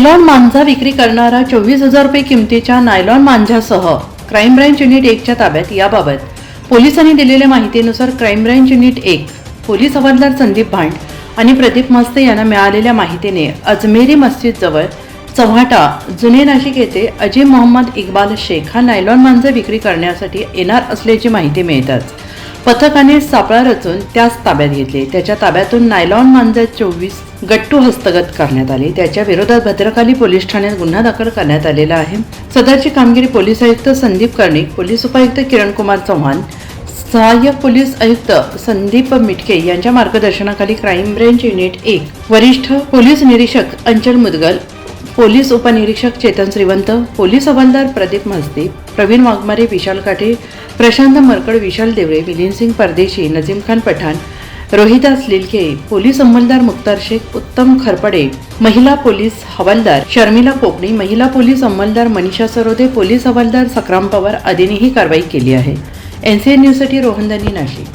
Nylon मांजा विक्री करणारा चोवीस हजार रुपये किमतीच्या नायलॉन मांजासह क्राईम ब्रँच युनिट एकच्या ताब्यात याबाबत पोलिसांनी दिलेल्या माहितीनुसार क्राईम ब्रँच युनिट एक पोलीस हवालदार संदीप भांड आणि प्रदीप मस्ते यांना मिळालेल्या माहितीने अजमेरी मस्जिदजवळ चव्हाटा जुने नाशिक येथे अजय मोहम्मद इक्बाल शेख हा नायलॉन मांजा विक्री करण्यासाठी येणार असल्याची माहिती मिळतात पथकाने सापळा रचून त्याच ताब्यात घेतले. त्याच्या ताब्यातून नायलॉन मांजा चोवीस गट्टू हस्तगत करण्यात आले. त्याच्या विरोधात भद्रकाली पोलीस ठाण्यात गुन्हा दाखल करण्यात आलेला आहे. सदरची कामगिरी पोलीस आयुक्त संदीप कर्णिक पोलीस उपायुक्त किरण कुमार चव्हाण सहाय्यक पोलीस आयुक्त संदीप मिटके यांच्या मार्गदर्शनाखाली क्राईम ब्रँच युनिट एक वरिष्ठ पोलीस निरीक्षक अंचल मुदगल पोलीस उपनिरीक्षक चेतन श्रीवंत पोलीस हवालदार प्रदीप म्हसदे प्रवीण वाघमारे विशाल काठे प्रशांत मरकड विशाल देवळे मिलिंद सिंग परदेशी नजीम खान पठाण रोहिदास लिलके पोलीस अंमलदार मुक्तार शेख उत्तम खरपडे महिला पोलीस हवालदार शर्मिला कोकणी महिला पोलीस अंमलदार मनीषा सरोदे पोलीस हवालदार सक्राम पवार आदींनी ही कारवाई केली आहे. एनसीएन न्यूजसाठी रोहनदानी नाशिक.